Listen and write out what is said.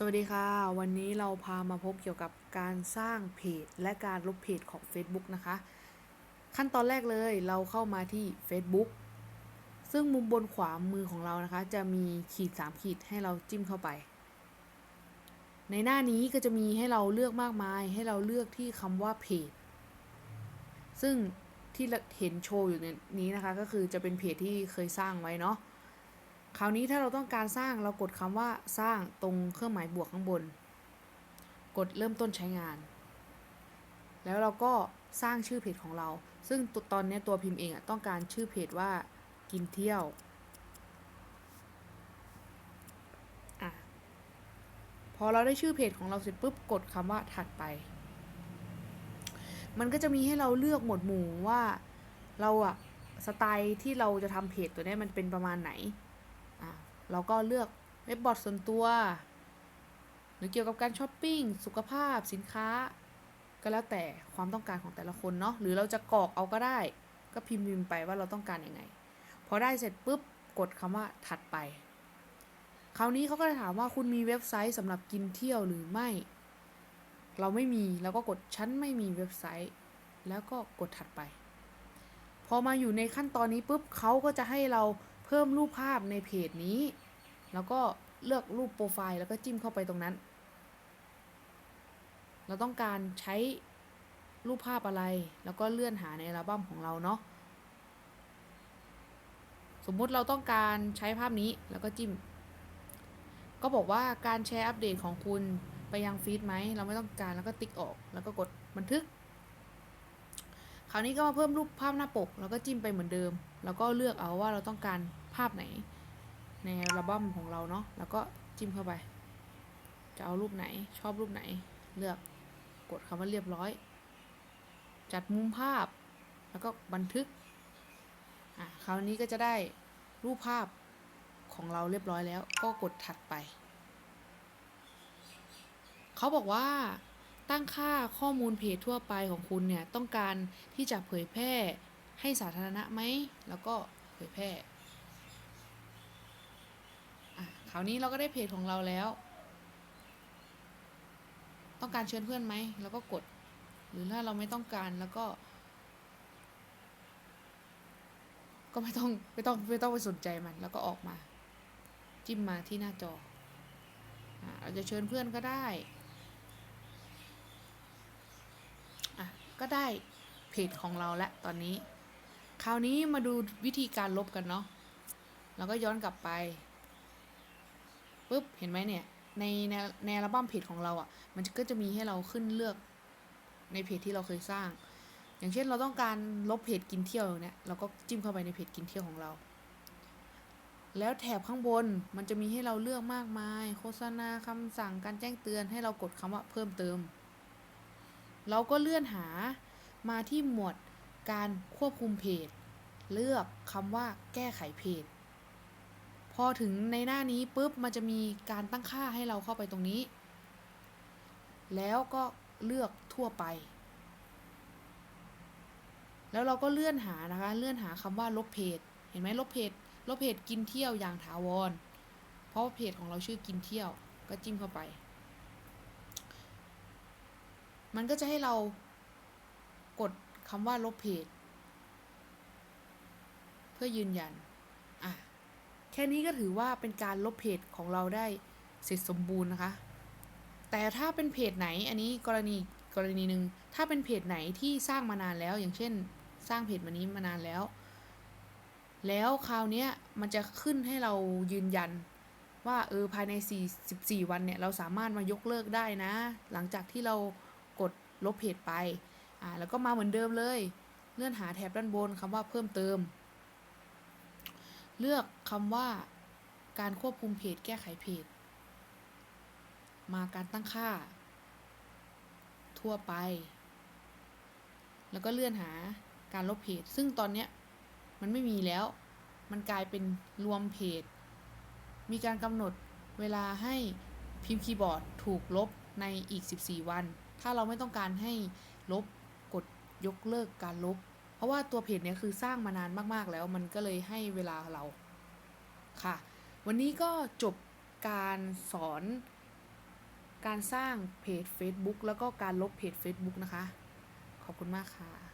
สวัสดีค่ะ วันนี้เราพามาพบเกี่ยวกับการสร้างเพจและการลบเพจของ Facebook นะคะ ขั้นตอนแรกเลยเราเข้ามาที่ Facebook ซึ่งมุมบนขวามือของเรานะคะ จะมีขีด 3 ขีดให้เราจิ้มเข้าไป ในหน้านี้ก็จะมีให้เราเลือกมากมาย ให้เราเลือกที่คำว่าเพจซึ่งที่เห็นโชว์อยู่ในนี้นะคะ ก็คือจะเป็นเพจที่เคยสร้างไว้เนาะ คราวนี้ถ้าเราต้องการสร้างเรากดคำว่าสร้างตรงเครื่องหมายบวกข้างบน กดเริ่มต้นใช้งาน แล้วเราก็สร้างชื่อเพจของเรา ซึ่งตอนนี้ตัวพิมพ์เองต้องการชื่อเพจว่ากินเที่ยวอพอเราได้ชื่อเพจของเราเสร็จปุ๊บกดคำว่าถัดไป มันก็จะมีให้เราเลือกหมวดหมู่ว่าเราอะสไตล์ที่เราจะทำเพจตัวนี้มันเป็นประมาณไหน เราก็เลือกเว็บบอร์ดส่วนตัว หรือเกี่ยวกับการช้อปปิ้ง สุขภาพ สินค้า ก็แล้วแต่ความต้องการของแต่ละคนเนาะ หรือเราจะกรอกเอาก็ได้ ก็พิมพ์พิมพ์ไปว่าเราต้องการยังไง พอได้เสร็จปุ๊บ กดคำว่าถัดไป คราวนี้เขาก็จะถามว่าคุณมีเว็บไซต์สำหรับกินเที่ยวหรือไม่ เราไม่มีเราก็กดฉันไม่มีเว็บไซต์ แล้วก็กดถัดไป พอมาอยู่ในขั้นตอนนี้ปุ๊บเขาก็จะให้เราเพิ่มรูปภาพในเพจนี้ แล้วก็เลือกรูปโปรไฟล์แล้วก็จิ้มเข้าไปตรงนั้น เราต้องการใช้รูปภาพอะไร แล้วก็เลื่อนหาในอัลบั้มของเราเนาะ สมมุติเราต้องการใช้ภาพนี้แล้วก็จิ้ม ก็บอกว่าการแชร์อัปเดตของคุณไปยังฟีดไหม เราไม่ต้องการแล้วก็ติ๊กออก แล้วก็กดบันทึก คราวนี้ก็มาเพิ่มรูปภาพหน้าปก แล้วก็จิ้มไปเหมือนเดิม แล้วก็เลือกเอาว่าเราต้องการภาพไหน ในอัลบั้มของเราเนาะแล้วก็จิ้มเข้าไป จะเอารูปไหนชอบรูปไหน เลือกกดคำว่าเรียบร้อย จัดมุมภาพ แล้วก็บันทึกอะคราวนี้ก็จะได้รูปภาพของเราเรียบร้อยแล้ว ก็กดถัดไป เขาบอกว่าตั้งค่าข้อมูลเพจทั่วไปของคุณเนี่ย ต้องการที่จะเผยแพร่ให้สาธารณะไหม แล้วก็เผยแพร่ คราวนี้เราก็ได้เพจของเราแล้ว ต้องการเชิญเพื่อนไหมแล้วก็กด หรือถ้าเราไม่ต้องการแล้วก็ ก็ไม่ต้องไม่ต้องไม่ต้องไปสนใจมัน แล้วก็ออกมา จิ้มมาที่หน้าจอเราจะเชิญเพื่อนก็ได้อะก็ได้เพจของเราแล้วตอนนี้ คราวนี้มาดูวิธีการลบกันเนาะ แล้วก็ย้อนกลับไป ปุ๊บเห็นไหมเนี่ยในในในอัลบั้มเพจของเราอะ่ะ มันก็จะมีให้เราขึ้นเลือกในเพจที่เราเคยสร้าง อย่างเช่นเราต้องการลบเพจกินเที่ยวเนี่ยเราก็จิ้มเข้าไปในเพจกินเที่ยวของเรา แล้วแถบข้างบนมันจะมีให้เราเลือกมากมาย โฆษณาคำสั่งการแจ้งเตือนให้เรากดคำว่าเพิ่มเติม เราก็เลื่อนหามาที่หมวดการควบคุมเพจ เลือกคำว่าแก้ไขเพจ พอถึงในหน้านี้ปุ๊บมันจะมีการตั้งค่าให้เราเข้าไปตรงนี้ แล้วก็เลือกทั่วไป แล้วเราก็เลื่อนหานะคะ เลื่อนหาคำว่าลบเพจ เห็นไหมลบเพจ ลบเพจกินเที่ยวอย่างถาวร เพราะเพจของเราชื่อกินเที่ยว ก็จิ้มเข้าไป มันก็จะให้เรากดคำว่าลบเพจ เพื่อยืนยัน แค่นี้ก็ถือว่าเป็นการลบเพจของเราได้เสร็จสมบูรณ์นะคะ แต่ถ้าเป็นเพจไหนอันนี้กรณีกรณีหนึ่งถ้าเป็นเพจไหนที่สร้างมานานแล้ว อย่างเช่น สร้างเพจมานี้มานานแล้ว แล้วคราวนี้มันจะขึ้นให้เรายืนยัน ว่าเออภายใน4 14วันเนี่ยเราสามารถมายกเลิกได้นะ หลังจากที่เรากดลบเพจไปอ่าแล้วก็มาเหมือนเดิมเลย เลื่อนหาแถบด้านบนคำว่าเพิ่มเติม เลือกคำว่า การควบคุมเพจแก้ไขเพจ มาการตั้งค่า ทั่วไป แล้วก็เลื่อนหาการลบเพจ ซึ่งตอนเนี้ยมันไม่มีแล้ว มันกลายเป็นรวมเพจ มีการกำหนดเวลาให้พิมพ์คีย์บอร์ดถูกลบในอีก 14 วัน ถ้าเราไม่ต้องการให้ลบกดยกเลิกการลบ เพราะว่าตัวเพจเนี้ยคือสร้างมานานมากๆแล้ว มันก็เลยให้เวลาเราค่ะ วันนี้ก็จบการสอนการสร้างเพจ Facebook แล้วก็การลบเพจ Facebook นะคะ ขอบคุณมากค่ะ